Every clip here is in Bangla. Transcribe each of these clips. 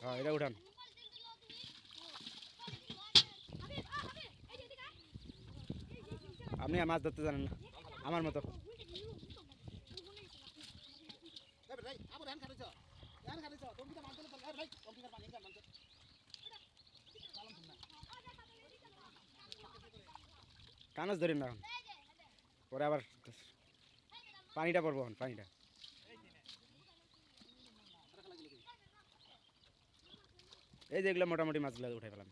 হ্যাঁ এটা উঠান। আপনি মাছ ধরতে জানেন না, আমার মতো। কানস ধরেন না পরে আবার পানিটা পড়ব পানিটা। এই যে এগুলো মোটামুটি মাছগুলো উঠে পেলাম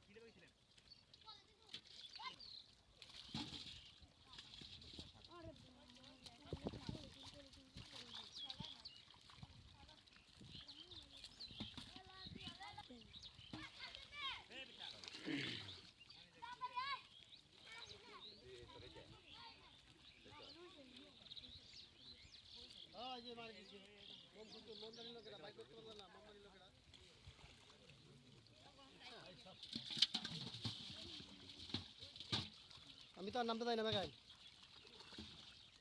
আমি তো আর নামতে চাই না বেগাই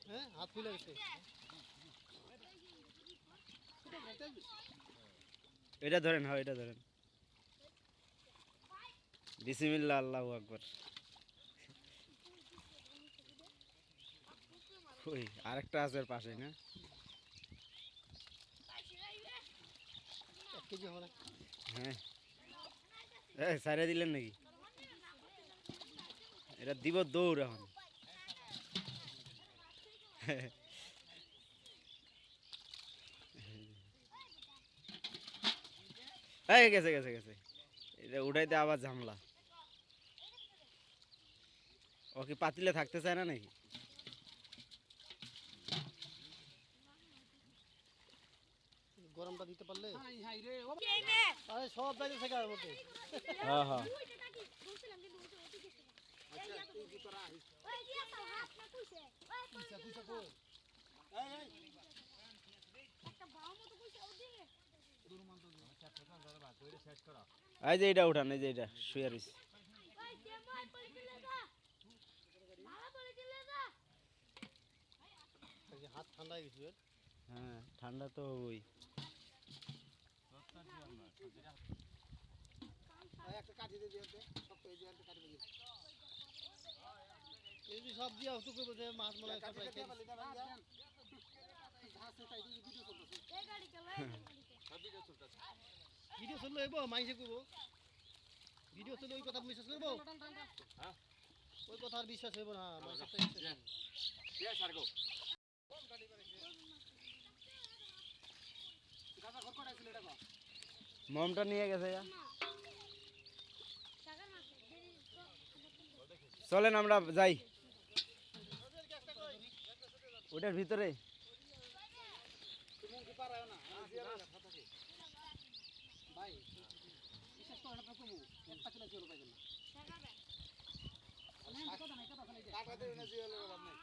হ্যাঁ হাত ফুলে গেছে। এটা ধরেন হ্যাঁ এটা ধরেন। বিসমিল্লা আল্লাহ আকবর। ওই আরেকটা আছে পাশে না? হ্যাঁ। সাইরে দিলেন নাকি? এটা দিব দৌড় এখন। এই গেছে গেছে গেছে। এটা উঠাইতে আবার ঝামলা। ও কি পাতিলে থাকতে চায় না নাকি? গরমটা দিতে পারলে? আরে সব যাইতে থাকে আর মধ্যে হ্যাঁ হ্যাঁ। এই যে এটা উঠান, এই যে এটা, শুয়ে রয়েছে হাত ঠান্ডা গেছে হ্যাঁ ঠান্ডা তো ওই একটা কাঠি দিয়ে দিয়ে সব এই যে কাঠি দিয়ে সব দিয়া তো কইবো যে মাছ হয় সব রাইখে। ভিডিও চললে হইব মাইসে কইব ভিডিও চললে ওই কথা বিশ্বাস করব? ওই কথা আর বিশ্বাস হইব না। মমটা নিয়ে গেছে যা। চলেন আমরা যাই ওটার ভিতরে ভাই বিশ্বাস করেন আপনার কইবো একটা কিলো চলো পাইবেন না কাটা দেবে না জিয়ালের বাদ নাই